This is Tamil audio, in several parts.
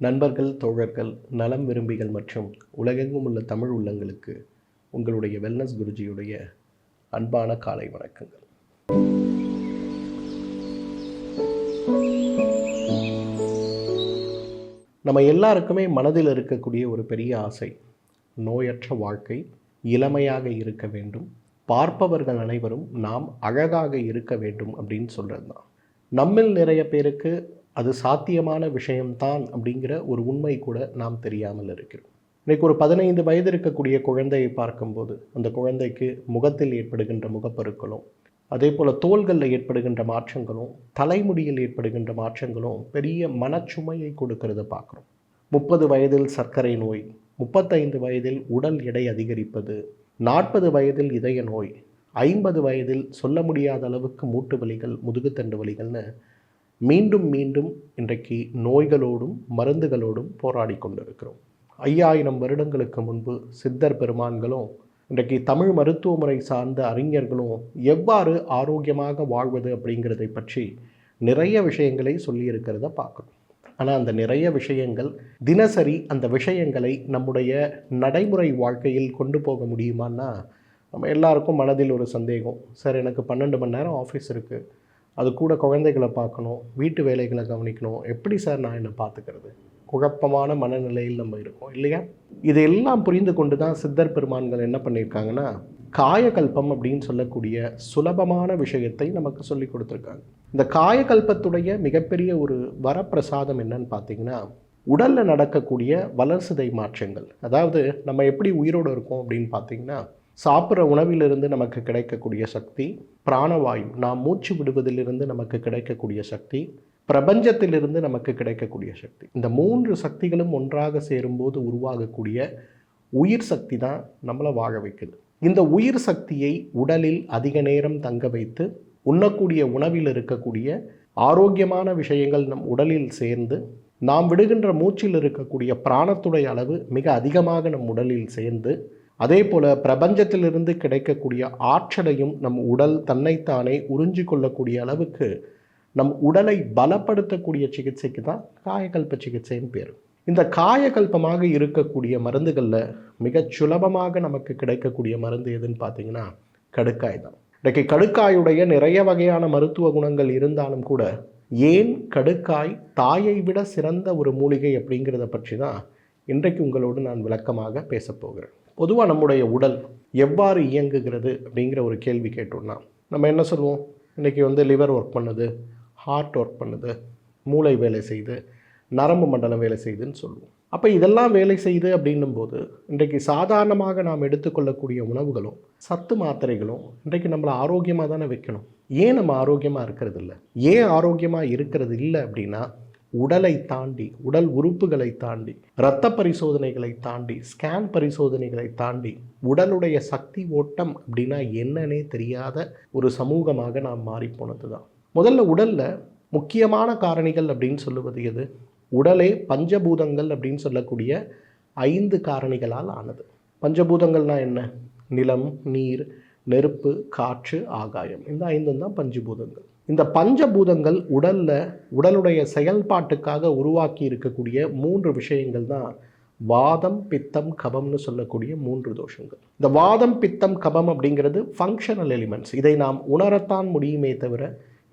நண்பர்கள் தோழர்கள் நலம் விரும்பிகள் மற்றும் உலகெங்கும் உள்ள தமிழ் உள்ளங்களுக்கு உங்களுடைய வெல்னஸ் குருஜியுடைய அன்பான காலை வணக்கங்கள். நம்ம எல்லாருக்குமே மனதில் இருக்கக்கூடிய ஒரு பெரிய ஆசை நோயற்ற வாழ்க்கை இளமையாக இருக்க வேண்டும். பார்ப்பவர்கள் அனைவரும் நாம் அழகாக இருக்க வேண்டும் அப்படின்னு சொல்கிறது தான் நம்மில் நிறைய பேருக்கு அது சாத்தியமான விஷயம்தான் அப்படிங்கிற ஒரு உண்மை கூட நாம் தெரியாமல் இருக்கிறோம். இன்றைக்கு ஒரு பதினைந்து வயது இருக்கக்கூடிய குழந்தையை பார்க்கும்போது அந்த குழந்தைக்கு முகத்தில் ஏற்படுகின்ற முகப்பருக்களும் அதே போல் தோள்களில் ஏற்படுகின்ற மாற்றங்களும் தலைமுடியில் ஏற்படுகின்ற மாற்றங்களும் பெரிய மனச்சுமையை கொடுக்கறத பார்க்குறோம். முப்பது வயதில் சர்க்கரை நோய் முப்பத்தைந்து வயதில் உடல் எடை அதிகரிப்பது நாற்பது வயதில் இதய நோய் ஐம்பது வயதில் சொல்ல முடியாத அளவுக்கு மூட்டு வலிகள் முதுகுத்தண்டு வலிகள்னு மீண்டும் மீண்டும் இன்றைக்கு நோய்களோடும் மருந்துகளோடும் போராடி கொண்டிருக்கிறோம். ஐயாயிரம் வருடங்களுக்கு முன்பு சித்தர் பெருமான்களும் இன்றைக்கு தமிழ் மருத்துவ முறை சார்ந்த அறிஞர்களும் எவ்வாறு ஆரோக்கியமாக வாழ்வது அப்படிங்கிறதை பற்றி நிறைய விஷயங்களை சொல்லியிருக்கிறத பார்க்கணும். ஆனால் அந்த நிறைய விஷயங்கள் தினசரி அந்த விஷயங்களை நம்முடைய நடைமுறை வாழ்க்கையில் கொண்டு போக முடியுமான்னா நம்ம எல்லாருக்கும் மனதில் ஒரு சந்தேகம். சார் எனக்கு பன்னெண்டு மணி நேரம் ஆஃபீஸ் இருக்குது அது கூட குழந்தைகளை பார்க்கணும் வீட்டு வேலைகளை கவனிக்கணும். எப்படி சார் நான் என்னை பார்த்துக்கிறது? குழப்பமான மனநிலையில் நம்ம இருக்கோம் இல்லையா? இதையெல்லாம் புரிந்து கொண்டு தான் சித்தர் பெருமான்கள் என்ன பண்ணியிருக்காங்கன்னா காயகல்பம் அப்படின்னு சொல்லக்கூடிய சுலபமான விஷயத்தை நமக்கு சொல்லி கொடுத்துருக்காங்க. இந்த காயகல்பத்துடைய மிகப்பெரிய ஒரு வரப்பிரசாதம் என்னன்னு பார்த்தீங்கன்னா உடலில் நடக்கக்கூடிய வளர்சிதை மாற்றங்கள். அதாவது நம்ம எப்படி உயிரோடு இருக்கோம் அப்படின்னு பார்த்தீங்கன்னா சாப்பிட்ற உணவிலிருந்து நமக்கு கிடைக்கக்கூடிய சக்தி பிராணவாயு நாம் மூச்சு விடுவதிலிருந்து நமக்கு கிடைக்கக்கூடிய சக்தி பிரபஞ்சத்திலிருந்து நமக்கு கிடைக்கக்கூடிய சக்தி. இந்த மூன்று சக்திகளும் ஒன்றாக சேரும்போது உருவாகக்கூடிய உயிர் சக்தி தான் நம்மளை வாழ வைக்குது. இந்த உயிர் சக்தியை உடலில் அதிக நேரம் தங்க வைத்து உண்ணக்கூடிய உணவில் இருக்கக்கூடிய ஆரோக்கியமான விஷயங்கள் நம் உடலில் சேர்ந்து நாம் விடுகின்ற மூச்சில் இருக்கக்கூடிய பிராணத்துடைய அளவு மிக அதிகமாக நம் உடலில் சேர்ந்து அதே போல் பிரபஞ்சத்திலிருந்து கிடைக்கக்கூடிய ஆற்றலையும் நம் உடல் தன்னைத்தானே உறிஞ்சு கொள்ளக்கூடிய அளவுக்கு நம் உடலை பலப்படுத்தக்கூடிய சிகிச்சைக்கு தான் காயகல்ப சிகிச்சைன்னு பேர். இந்த காயகல்பமாக இருக்கக்கூடிய மருந்துகளில் மிகச் சுலபமாக நமக்கு கிடைக்கக்கூடிய மருந்து எதுன்னு பார்த்தீங்கன்னா கடுக்காய் தான் இன்றைக்கு கடுக்காயுடைய நிறைய வகையான மருத்துவ குணங்கள் இருந்தாலும் கூட ஏன் கடுக்காய் தாயை விட சிறந்த ஒரு மூலிகை அப்படிங்கிறத பற்றி தான் இன்றைக்கு உங்களோடு நான் விளக்கமாக பேசப்போகிறேன் பொதுவாக நம்முடைய உடல் எவ்வாறு இயங்குகிறது அப்படிங்கிற ஒரு கேள்வி கேட்டோம்னா நம்ம என்ன சொல்லுவோம்? இன்றைக்கி வந்து லிவர் ஒர்க் பண்ணுது ஹார்ட் ஒர்க் பண்ணுது மூளை வேலை செய்து நரம்பு மண்டலம் வேலை செய்யுதுன்னு சொல்லுவோம். அப்போ இதெல்லாம் வேலை செய்யுது அப்படின்னும் போது இன்றைக்கு சாதாரணமாக நாம் எடுத்துக்கொள்ளக்கூடிய உணவுகளும் சத்து மாத்திரைகளும் இன்றைக்கு நம்மளை ஆரோக்கியமாக தானே வைக்கணும். ஏன் நம்ம ஆரோக்கியமாக இருக்கிறது இல்லை ஏன் ஆரோக்கியமாக இருக்கிறது இல்லை அப்படின்னா உடலை தாண்டி உடல் உறுப்புகளை தாண்டி இரத்த பரிசோதனைகளை தாண்டி ஸ்கேன் பரிசோதனைகளை தாண்டி உடலுடைய சக்தி ஓட்டம் அப்படின்னா என்னன்னே தெரியாத ஒரு சமூகமாக நாம் மாறிப்போனது தான் முதல்ல உடலில் முக்கியமான காரணிகள் அப்படின்னு சொல்லுவது எது? உடலே பஞ்சபூதங்கள் அப்படின்னு சொல்லக்கூடிய ஐந்து காரணிகளால் ஆனது. பஞ்சபூதங்கள்னால் என்ன? நிலம் நீர் நெருப்பு காற்று ஆகாயம். இந்த ஐந்தும் தான் பஞ்சபூதங்கள். இந்த பஞ்சபூதங்கள் உடலில் உடலுடைய செயல்பாட்டுக்காக உருவாக்கி இருக்கக்கூடிய மூன்று விஷயங்கள் தான் வாதம் பித்தம் கபம்னு சொல்லக்கூடிய மூன்று தோஷங்கள். இந்த வாதம் பித்தம் கபம் அப்படிங்கிறது ஃபங்க்ஷனல் எலிமெண்ட்ஸ் இதை நாம் உணரத்தான் முடியுமே தவிர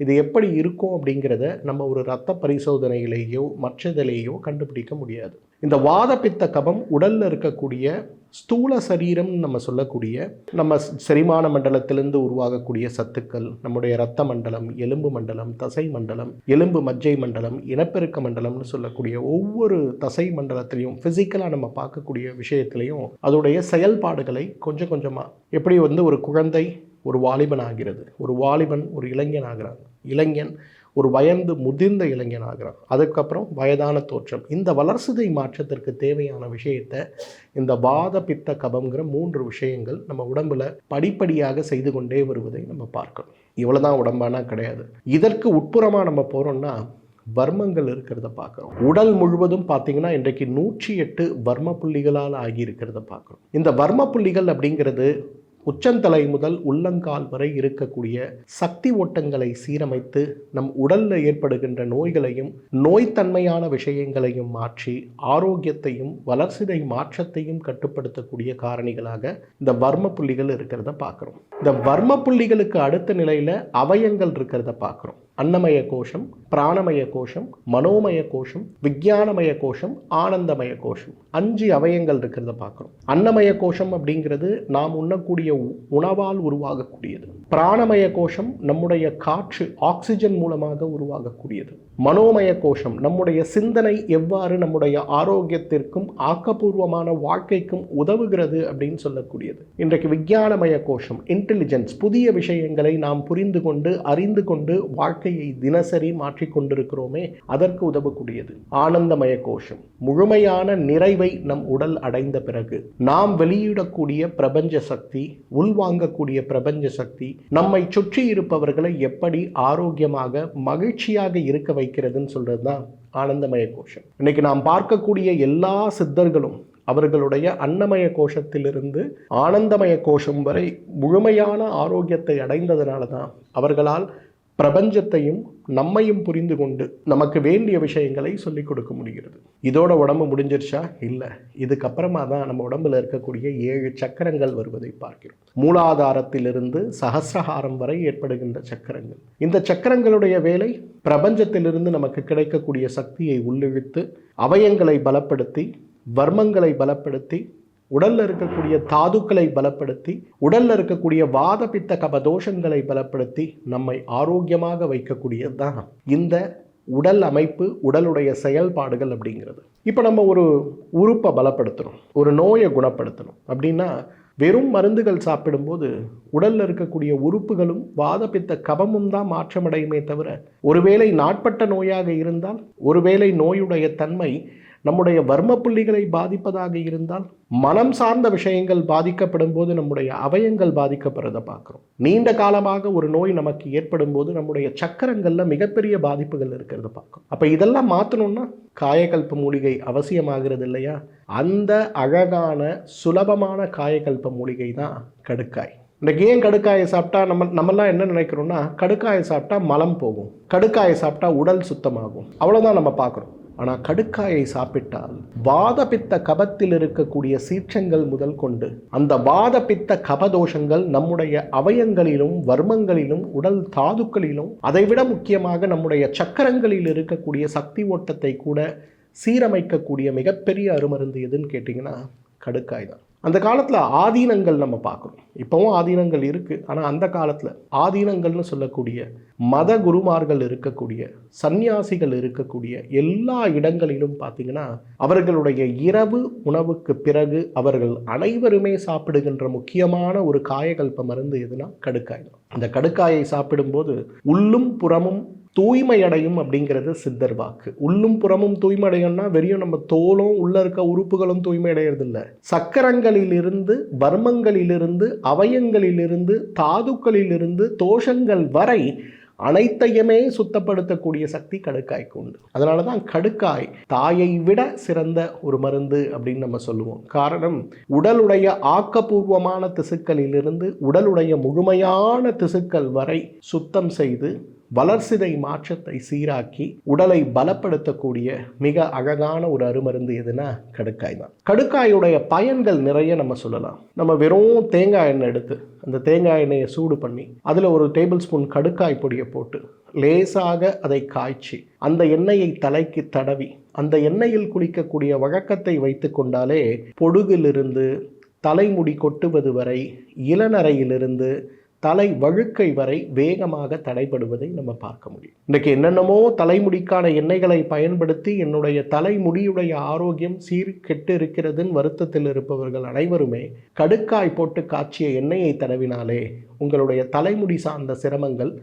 இது எப்படி இருக்கும் அப்படிங்கிறத நம்ம ஒரு ரத்த பரிசோதனையிலேயோ மற்றதிலேயோ கண்டுபிடிக்க முடியாது. இந்த வாத பித்த கபம் உடலில் இருக்கக்கூடிய ஸ்தூல சரீரம்னு நம்ம சொல்லக்கூடிய நம்ம செரிமான மண்டலத்திலிருந்து உருவாகக்கூடிய சத்துக்கள் நம்முடைய இரத்த மண்டலம் எலும்பு மண்டலம் தசை மண்டலம் எலும்பு மஜ்ஜை மண்டலம் இனப்பெருக்க மண்டலம்னு சொல்லக்கூடிய ஒவ்வொரு தசை மண்டலத்திலையும் ஃபிசிக்கலாக நம்ம பார்க்கக்கூடிய விஷயத்திலையும் அதோடைய செயல்பாடுகளை கொஞ்சம் கொஞ்சமாக எப்படி வந்து ஒரு குழந்தை ஒரு வாலிபன் ஆகிறது ஒரு வாலிபன் ஒரு இளைஞன் ஆகிறான் இளைஞன் ஒரு வயந்து முதிர்ந்த இளைஞன் ஆகிறான். அதுக்கப்புறம் வயதான தோற்றம். இந்த வளர்சிதை மாற்றத்திற்கு தேவையான விஷயத்தை இந்த வாத பித்த கபம்ங்கிற மூன்று விஷயங்கள் நம்ம உடம்புல படிப்படியாக செய்து கொண்டே வருவதை நம்ம பார்க்கணும். இவ்வளோதான் உடம்பானா கிடையாது. இதற்கு உட்புறமாக நம்ம போகிறோம்னா வர்மங்கள் இருக்கிறத பார்க்குறோம். உடல் முழுவதும் பார்த்தீங்கன்னா இன்றைக்கு நூற்றி எட்டு வர்ம புள்ளிகளால் ஆகி இருக்கிறத பார்க்குறோம். இந்த வர்ம புள்ளிகள் அப்படிங்கிறது உச்சந்தலை முதல் உள்ளங்கால் வரை இருக்கக்கூடிய சக்தி ஓட்டங்களை சீரமைத்து நம் உடலில் ஏற்படுகின்ற நோய்களையும் நோய்த்தன்மையான விஷயங்களையும் மாற்றி ஆரோக்கியத்தையும் வளர்சிதை மாற்றத்தையும் கட்டுப்படுத்தக்கூடிய காரணிகளாக இந்த வர்ம புள்ளிகள் இருக்கிறத பார்க்குறோம். இந்த வர்ம புள்ளிகளுக்கு அடுத்த நிலையில் அவயங்கள் இருக்கிறத பார்க்குறோம். அன்னமய கோஷம் பிராணமய கோஷம் மனோமய கோஷம் விஞ்ஞானமய கோஷம் ஆனந்தமய கோஷம் அஞ்சு அவயங்கள் இருக்கிறத பார்க்குறோம். அன்னமய கோஷம் அப்படிங்கிறது நாம் உண்ணக்கூடிய உணவால் உருவாகக்கூடியது. பிராணமய கோஷம் நம்முடைய காற்று ஆக்சிஜன் மூலமாக உருவாகக்கூடியது. மனோமய கோஷம் நம்முடைய சிந்தனை எவ்வாறு நம்முடைய ஆரோக்கியத்திற்கும் ஆக்கப்பூர்வமான வாழ்க்கைக்கும் உதவுகிறது அப்படின்னு சொல்லக்கூடியது. இன்றைக்கு விஞ்ஞானமய கோஷம் இன்டெலிஜென்ஸ் புதிய விஷயங்களை நாம் புரிந்து கொண்டு அறிந்து கொண்டு வாழ்க்கை வாழ்க்கையை தினசரி மாற்றிக்கொண்டிருக்கிறோமே அதற்கு உதவக்கூடியது. ஆனந்தமய கோஷம். முழுமையான நிறைவை நம் உடல் அடைந்த பிறகு நாம் வெளியிடக்கூடிய பிரபஞ்ச சக்தி உள்வாங்கக்கூடிய பிரபஞ்ச சக்தி நம்மை சுற்றி இருப்பவர்களை எப்படி ஆரோக்கியமாக மகிழ்ச்சியாக இருக்க வைக்கிறதுன்னு சொல்றது தான் ஆனந்தமய கோஷம். இன்னைக்கு நாம் பார்க்கக்கூடிய எல்லா சித்தர்களும் அவர்களுடைய அன்னமய கோஷத்திலிருந்து ஆனந்தமய கோஷம் வரை முழுமையான ஆரோக்கியத்தை அடைந்ததனால தான் அவர்களால் பிரபஞ்சத்தையும் நம்மையும் புரிந்து கொண்டு நமக்கு வேண்டிய விஷயங்களை சொல்லிக் கொடுக்க முடிகிறது. இதோட உடம்பு முடிஞ்சிருச்சா? இல்லை. இதுக்கப்புறமா தான் நம்ம உடம்புல இருக்கக்கூடிய ஏழு சக்கரங்கள் வருவதை பார்க்கிறோம். மூலாதாரத்திலிருந்து சகசிரஹாரம் வரை ஏற்படுகின்ற சக்கரங்கள். இந்த சக்கரங்களுடைய வேலை பிரபஞ்சத்திலிருந்து நமக்கு கிடைக்கக்கூடிய சக்தியை உள்ளிழுத்து அவயங்களை பலப்படுத்தி வர்மங்களை பலப்படுத்தி உடல்ல இருக்கக்கூடிய தாதுக்களை பலப்படுத்தி உடல்ல இருக்கக்கூடிய வாத பித்த கபதோஷங்களை பலப்படுத்தி நம்மை ஆரோக்கியமாக வைக்கக்கூடியது தான் இந்த உடல் அமைப்பு உடலுடைய செயல்பாடுகள் அப்படிங்கிறது. இப்போ நம்ம ஒரு உறுப்பை பலப்படுத்தணும் ஒரு நோயை குணப்படுத்தணும். அப்படின்னா வெறும் மருந்துகள் சாப்பிடும்போது உடலில் இருக்கக்கூடிய உறுப்புகளும் வாதப்பித்த கபமும் தான் மாற்றமடையுமே தவிர ஒருவேளை நாட்பட்ட நோயாக இருந்தால் ஒருவேளை நோயுடைய தன்மை நம்முடைய வர்ம புள்ளிகளை பாதிப்பதாக இருந்தால் மனம் சார்ந்த விஷயங்கள் பாதிக்கப்படும் போது நம்முடைய அவயங்கள் பாதிக்கப்படுறதை பார்க்குறோம். நீண்ட காலமாக ஒரு நோய் நமக்கு ஏற்படும் போது நம்முடைய சக்கரங்களில் மிகப்பெரிய பாதிப்புகள் இருக்கிறத பார்க்கும் அப்போ இதெல்லாம் மாற்றணும்னா காயக்கல்ப மூலிகை அவசியமாகிறது இல்லையா? அந்த அழகான சுலபமான காயக்கல்ப மூலிகை தான் கடுக்காய். இந்த ஏன் கடுக்காயை சாப்பிட்டா நம்ம நம்மலாம் என்ன நினைக்கிறோம்னா கடுக்காயை சாப்பிட்டா மலம் போகும். கடுக்காயை சாப்பிட்டா உடல் சுத்தமாகும். அவ்வளோதான் நம்ம பார்க்குறோம். ஆனால் கடுக்காயை சாப்பிட்டால் வாதபித்த கபத்தில் இருக்கக்கூடிய சீற்றங்கள் முதல் கொண்டு அந்த வாதபித்த கபதோஷங்கள் நம்முடைய அவயங்களிலும் வர்மங்களிலும் உடல் தாதுக்களிலும் அதைவிட முக்கியமாக நம்முடைய சக்கரங்களில் இருக்கக்கூடிய சக்தி ஓட்டத்தை கூட சீரமைக்கக்கூடிய மிகப்பெரிய அருமருந்து எதுன்னு கேட்டிங்கன்னா கடுக்காய் தான். அந்த காலத்தில் ஆதீனங்கள் நம்ம பார்க்குறோம் இப்போவும் ஆதீனங்கள் இருக்குது ஆனால் அந்த காலத்தில் ஆதீனங்கள்னு சொல்லக்கூடிய மத குருமார்கள் இருக்கக்கூடிய சந்நியாசிகள் இருக்கக்கூடிய எல்லா இடங்களிலும் பார்த்தீங்கன்னா அவர்களுடைய இரவு உணவுக்கு பிறகு அவர்கள் அனைவருமே சாப்பிடுகின்ற முக்கியமான ஒரு காயகல்ப மருந்து எதுனா கடுக்காய் தான். இந்த கடுக்காயை சாப்பிடும்போது உள்ளும் புறமும் தூய்மை அடையும் அப்படிங்கிறது சித்தர் வாக்கு. உள்ளும் புறமும் தூய்மை அடையும்னா வெறியும் நம்ம தோலும் உள்ள இருக்க உறுப்புகளும் தூய்மை அடையிறது சக்கரங்களிலிருந்து வர்மங்களிலிருந்து அவயங்களிலிருந்து தாதுக்களிலிருந்து தோஷங்கள் வரை அனைத்தையுமே சுத்தப்படுத்தக்கூடிய சக்தி கடுக்காய்க்கு உண்டு. அதனால தான் கடுக்காய் தாயை விட சிறந்த ஒரு மருந்து அப்படின்னு நம்ம சொல்லுவோம். காரணம் உடலுடைய ஆக்கப்பூர்வமான திசுக்களிலிருந்து உடலுடைய முழுமையான திசுக்கள் வரை சுத்தம் செய்து வளர்சிதை மாற்றத்தை சீராக்கி உடலை பலப்படுத்தக்கூடிய மிக அழகான ஒரு அருமருந்து எதுனா கடுக்காய் தான். கடுக்காயுடைய பயன்கள் நிறைய நம்ம சொல்லலாம். நம்ம வெறும் தேங்காய் எண்ணெய் எடுத்து அந்த தேங்காய் எண்ணெயை சூடு பண்ணி அதில் ஒரு டேபிள் ஸ்பூன் கடுக்காய் பொடியை போட்டு லேசாக அதை காய்ச்சி அந்த எண்ணெயை தலைக்கு தடவி அந்த எண்ணெயில் குளிக்கக்கூடிய வழக்கத்தை வைத்து கொண்டாலே பொடுகிலிருந்து தலைமுடி கொட்டுவது வரை இளநரையிலிருந்து தலை வழுக்கை வரை வேகமாக தடைபடுவதை நம்ம பார்க்க முடியும். இன்றைக்கு என்னென்னமோ தலைமுடிக்கான எண்ணெய்களை பயன்படுத்தி என்னுடைய தலைமுடியுடைய ஆரோக்கியம் சீர் கெட்டு இருக்கிறதுன்னு வருத்தத்தில் இருப்பவர்கள் அனைவருமே கடுக்காய் போட்டு காய்ச்சிய எண்ணெயை தடவினாலே உங்களுடைய தலைமுடி சார்ந்த சிரமங்கள்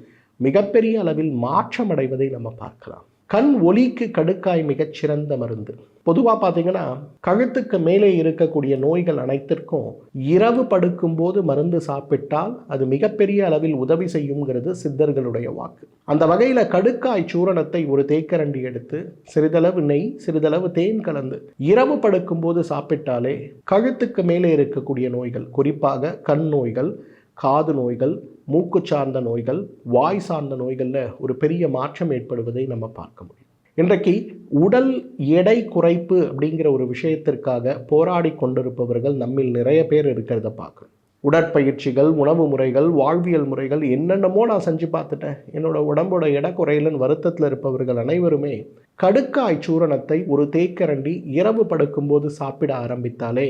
மிகப்பெரிய அளவில் மாற்றமடைவதை நம்ம பார்க்கலாம். கண் ஒலிக்கு கடுக்காய் மிகச்சிறந்த மருந்து. பொதுவாக பார்த்தீங்கன்னா கழுத்துக்கு மேலே இருக்கக்கூடிய நோய்கள் அனைத்திற்கும் இரவு படுக்கும்போது மருந்து சாப்பிட்டால் அது மிகப்பெரிய அளவில் உதவி செய்யுங்கிறது சித்தர்களுடைய வாக்கு. அந்த வகையில் கடுக்காய் சூரணத்தை ஒரு தேக்கரண்டி எடுத்து சிறிதளவு நெய் சிறிதளவு தேன் கலந்து இரவு படுக்கும்போது சாப்பிட்டாலே கழுத்துக்கு மேலே இருக்கக்கூடிய நோய்கள் குறிப்பாக கண் நோய்கள் காது நோய்கள் மூக்கு சார்ந்த நோய்கள் வாய் சார்ந்த நோய்களில் ஒரு பெரிய மாற்றம் ஏற்படுவதை நம்ம பார்க்க முடியும். இன்றைக்கு உடல் எடை குறைப்பு அப்படிங்கிற ஒரு விஷயத்திற்காக போராடி கொண்டிருப்பவர்கள் நம்மில் நிறைய பேர் இருக்கிறத பார்க்குறோம். உடற்பயிற்சிகள் உணவு முறைகள் வாழ்வியல் முறைகள் என்னென்னமோ நான் செஞ்சு பார்த்துட்டேன். என்னோட உடம்போட எடை குறையலன்னு வருத்தத்தில் இருப்பவர்கள் அனைவருமே கடுக்காய் சூரணத்தை ஒரு தேக்கரண்டி இரவு படுக்கும்போது சாப்பிட ஆரம்பித்தாலே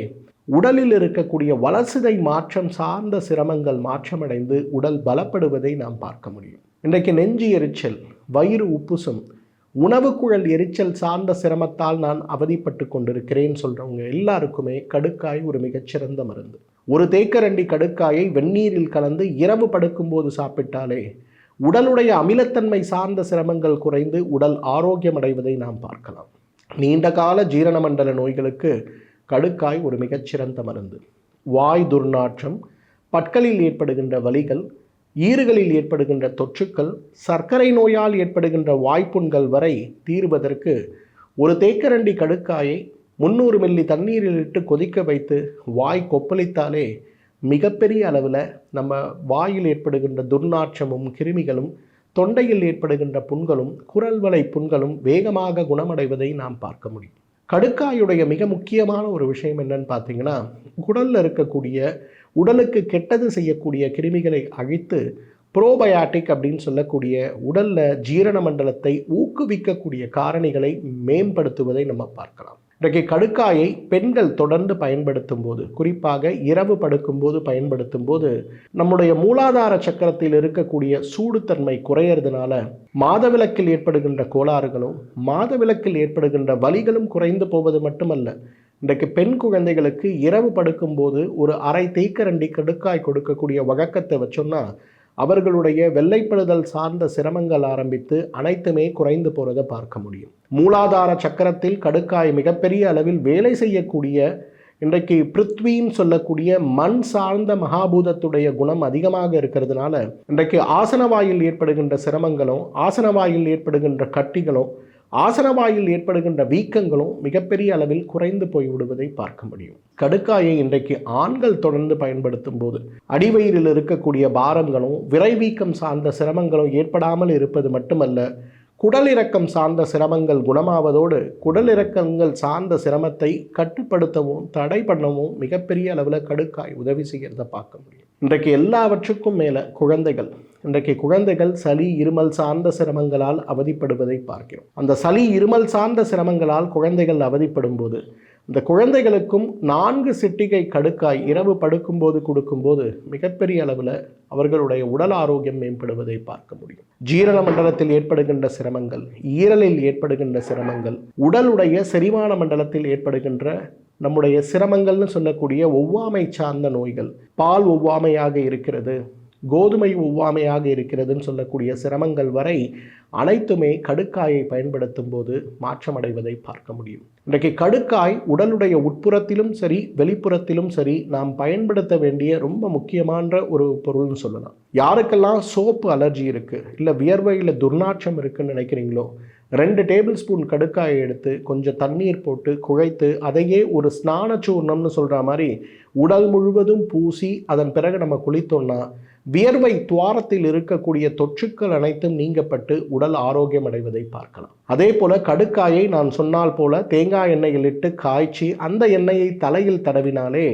உடலில் இருக்கக்கூடிய வளர்சிதை மாற்றம் சார்ந்த சிரமங்கள் மாற்றமடைந்து உடல் பலப்படுவதை நாம் பார்க்க முடியும். இன்றைக்கு நெஞ்சு எரிச்சல் வயிறு உப்புசம் உணவுக்குழல் எரிச்சல் சார்ந்த சிரமத்தால் நான் அவதிப்பட்டு கொண்டிருக்கிறேன் சொல்கிறவங்க எல்லாருக்குமே கடுக்காய் ஒரு மிகச்சிறந்த மருந்து. ஒரு தேக்கரண்டி கடுக்காயை வெந்நீரில் கலந்து இரவு படுக்கும்போது சாப்பிட்டாலே உடலுடைய அமிலத்தன்மை சார்ந்த சிரமங்கள் குறைந்து உடல் ஆரோக்கியம் அடைவதை நாம் பார்க்கலாம். நீண்ட கால ஜீரண மண்டல நோய்களுக்கு கடுக்காய் ஒரு மிகச்சிறந்த மருந்து. வாய் துர்நாற்றம் பற்களில் ஏற்படுகின்ற வலிகள் ஈறுகளில் ஏற்படுகின்ற தொற்றுக்கள் சர்க்கரை நோயால் ஏற்படுகின்ற வாய்ப்புண்கள் வரை தீர்வதற்கு ஒரு தேக்கரண்டி கடுக்காயை முந்நூறு மில்லி தண்ணீரில் இட்டு கொதிக்க வைத்து வாய் கொப்பளித்தாலே மிகப்பெரிய அளவில் நம்ம வாயில் ஏற்படுகின்ற துர்நாற்றமும் கிருமிகளும் தொண்டையில் ஏற்படுகின்ற புண்களும் குரல் வலை புண்களும் வேகமாக குணமடைவதை நாம் பார்க்க முடியும். கடுக்காயுடைய மிக முக்கியமான ஒரு விஷயம் என்னன்னு பார்த்தீங்கன்னா உடலில் இருக்கக்கூடிய உடலுக்கு கெட்டது செய்யக்கூடிய கிருமிகளை அழித்து ப்ரோபயாட்டிக் அப்படின்னு சொல்லக்கூடிய உடலில் ஜீரண மண்டலத்தை ஊக்குவிக்கக்கூடிய காரணிகளை மேம்படுத்துவதை நம்ம பார்க்கலாம். இன்றைக்கு கடுக்காயை பெண்கள் தொடர்ந்து பயன்படுத்தும் போது குறிப்பாக இரவு படுக்கும்போது பயன்படுத்தும் போது நம்முடைய மூலாதார சக்கரத்தில் இருக்கக்கூடிய சூடுத்தன்மை குறையறதுனால மாதவிலக்கில் ஏற்படுகின்ற கோளாறுகளும் மாதவிலக்கில் ஏற்படுகின்ற வலிகளும் குறைந்து போவது மட்டுமல்ல இன்றைக்கு பெண் குழந்தைகளுக்கு இரவு படுக்கும்போது ஒரு அரை தேய்க்கரண்டி கடுக்காய் கொடுக்கக்கூடிய வழக்கத்தை வச்சோம்னா அவர்களுடைய வெள்ளைப்படுதல் சார்ந்த சிரமங்கள் ஆரம்பித்து அனைத்துமே குறைந்து போகிறத பார்க்க முடியும். மூலாதார சக்கரத்தில் கடுக்காய் மிகப்பெரிய அளவில் வேலை செய்யக்கூடிய இன்றைக்கு பிருத்வின்னு சொல்லக்கூடிய மண் சார்ந்த மகாபூதத்துடைய குணம் அதிகமாக இருக்கிறதுனால இன்றைக்கு ஆசனவாயில் ஏற்படுகின்ற சிரமங்களும் ஆசனவாயில் ஏற்படுகின்ற கட்டிகளும் ஆசனவாயில் ஏற்படுகின்ற வீக்கங்களும் மிகப்பெரிய அளவில் குறைந்து போய்விடுவதை பார்க்க முடியும். கடுக்காயை இன்றைக்கு ஆண்கள் தொடர்ந்து பயன்படுத்தும் போது அடிவயிறில் இருக்கக்கூடிய பாரங்களும் விரைவீக்கம் சார்ந்த சிரமங்களும் ஏற்படாமல் இருப்பது மட்டுமல்ல குடலிறக்கம் சார்ந்த சிரமங்கள் குணமாவதோடு குடலிறக்கங்கள் சார்ந்த சிரமத்தை கட்டுப்படுத்தவும் தடை பண்ணவும் மிகப்பெரிய அளவில் கடுக்காய் உதவி செய்கிறத பார்க்க முடியும். இன்றைக்கு எல்லாவற்றுக்கும் மேலே குழந்தைகள் இன்றைக்கு குழந்தைகள் சளி இருமல் சார்ந்த சிரமங்களால் அவதிப்படுவதை பார்க்கிறோம். அந்த சளி இருமல் சார்ந்த சிரமங்களால் குழந்தைகள் அவதிப்படும் போது இந்த குழந்தைகளுக்கும் நான்கு சிட்டிகை கடுக்காய் இரவு படுக்கும்போது கொடுக்கும்போது மிகப்பெரிய அளவில் அவர்களுடைய உடல் ஆரோக்கியம் மேம்படுவதை பார்க்க முடியும். ஜீரண மண்டலத்தில் ஏற்படுகின்ற சிரமங்கள் ஈரலில் ஏற்படுகின்ற சிரமங்கள் உடலுடைய செரிமான மண்டலத்தில் ஏற்படுகின்ற நம்முடைய சிரமங்கள்னு சொல்லக்கூடிய ஒவ்வாமை சார்ந்த நோய்கள் பால் ஒவ்வாமையாக இருக்கிறது கோதுமை ஒவ்வாமையாக இருக்கிறதுன்னு சொல்லக்கூடிய சிரமங்கள் வரை அனைத்துமே கடுக்காயை பயன்படுத்தும் போது மாற்றமடைவதை பார்க்க முடியும். இன்றைக்கு கடுக்காய் உடலுடைய உட்புறத்திலும் சரி வெளிப்புறத்திலும் சரி நாம் பயன்படுத்த வேண்டிய ரொம்ப முக்கியமான ஒரு பொருள்னு சொல்லலாம். யாருக்கெல்லாம் சோப்பு அலர்ஜி இருக்குது இல்லை வியர்வையில் துர்நாற்றம் இருக்குன்னு நினைக்கிறீங்களோ ரெண்டு டேபிள் ஸ்பூன் கடுக்காயை எடுத்து கொஞ்சம் தண்ணீர் போட்டு குழைத்து அதையே ஒரு ஸ்நான சூர்ணம்னு சொல்கிற மாதிரி உடல் முழுவதும் பூசி அதன் பிறகு நம்ம குளித்தோம்னா வியர்வை துவாரத்தில் இருக்கக்கூடிய தொற்றுக்கள் அனைத்தும் நீங்கப்பட்டு உடல் ஆரோக்கியம் அடைவதை பார்க்கலாம். அதே போல கடுக்காயை நான் சொன்னால் போல தேங்காய் எண்ணெயில் இட்டு காய்ச்சி அந்த எண்ணெயை தலையில் தடவினாலே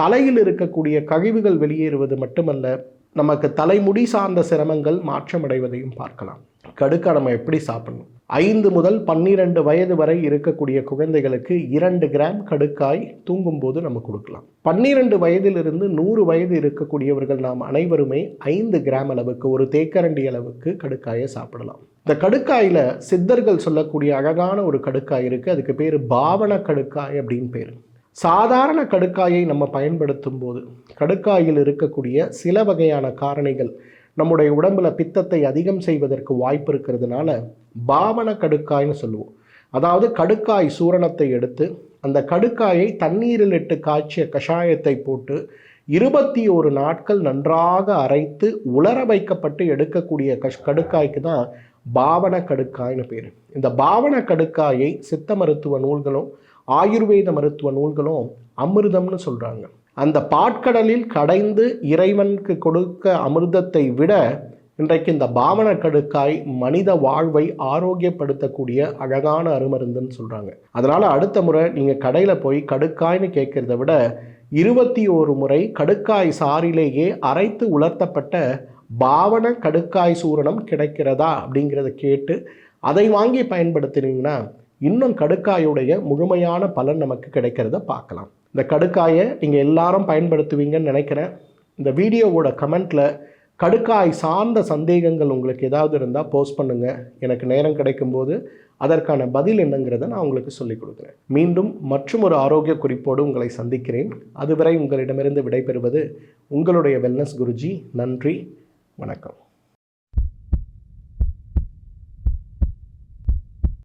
தலையில் இருக்கக்கூடிய கழிவுகள் வெளியேறுவது மட்டுமல்ல நமக்கு தலைமுடி சார்ந்த சிரமங்கள் மாற்றமடைவதையும் பார்க்கலாம். கடுக்கா நம்ம எப்படி சாப்பிடணும்? ஐந்து முதல் பன்னிரண்டு வயது வரை இருக்கக்கூடிய குழந்தைகளுக்கு இரண்டு கிராம் கடுக்காய் தூங்கும்போது நம்ம கொடுக்கலாம். பன்னிரண்டு வயதிலிருந்து நூறு வயது இருக்கக்கூடியவர்கள் நாம் அனைவருமே ஐந்து கிராம் அளவுக்கு ஒரு தேக்கரண்டி அளவுக்கு கடுக்காயை சாப்பிடலாம். இந்த கடுக்காயில் சித்தர்கள் சொல்லக்கூடிய அழகான ஒரு கடுக்காய் இருக்குது அதுக்கு பேர் பாவன கடுக்காய் அப்படின்னு பேர். சாதாரண கடுக்காயை நம்ம பயன்படுத்தும் போது கடுக்காயில் இருக்கக்கூடிய சில வகையான காரணிகள் நம்முடைய உடம்புல பித்தத்தை அதிகம் செய்வதற்கு வாய்ப்பு இருக்கிறதுனால பாவன கடுக்காய்னு சொல்லுவோம். அதாவது கடுக்காய் சூரணத்தை எடுத்து அந்த கடுக்காயை தண்ணீரில் இட்டு காய்ச்சிய கஷாயத்தை போட்டு இருபத்தி ஒரு நாட்கள் நன்றாக அரைத்து உலர வைக்கப்பட்டு எடுக்கக்கூடிய கஷ் கடுக்காய்க்கு தான் பாவன கடுக்காய்னு பேர். இந்த பாவன கடுக்காயை சித்த மருத்துவ நூல்களும் ஆயுர்வேத மருத்துவ நூல்களும் அமிர்தம்னு சொல்கிறாங்க அந்த பாட்கடலில் கடைந்து இறைவனுக்கு கொடுக்க அமிர்தத்தை விட இன்றைக்கு இந்த பாவன கடுக்காய் மனித வாழ்வை ஆரோக்கியப்படுத்தக்கூடிய அழகான அருமருந்துன்னு சொல்கிறாங்க அதனால் அடுத்த முறை நீங்கள் கடையில் போய் கடுக்காய்னு கேட்குறத விட இருபத்தி ஒரு முறை கடுக்காய் சாரிலேயே அரைத்து உலர்த்தப்பட்ட பாவன கடுக்காய் சூரணம் கிடைக்கிறதா அப்படிங்கிறத கேட்டு அதை வாங்கி பயன்படுத்தினீங்கன்னா இன்னும் கடுக்காயுடைய முழுமையான பலன் நமக்கு கிடைக்கிறத பார்க்கலாம். இந்த கடுக்காயை நீங்கள் எல்லாரும் பயன்படுத்துவீங்கன்னு நினைக்கிறேன். இந்த வீடியோவோட கமெண்ட்டில் கடுக்காய் சார்ந்த சந்தேகங்கள் உங்களுக்கு ஏதாவது இருந்தால் போஸ்ட் பண்ணுங்கள் எனக்கு நேரம் கிடைக்கும்போது அதற்கான பதில் என்னங்கிறத நான் உங்களுக்கு சொல்லிக் கொடுக்குறேன். மீண்டும் மற்றும் ஒரு ஆரோக்கிய குறிப்போடு உங்களை சந்திக்கிறேன். அதுவரை உங்களிடமிருந்து விடைபெறுவது உங்களுடைய வெல்னஸ் குருஜி. நன்றி. வணக்கம்.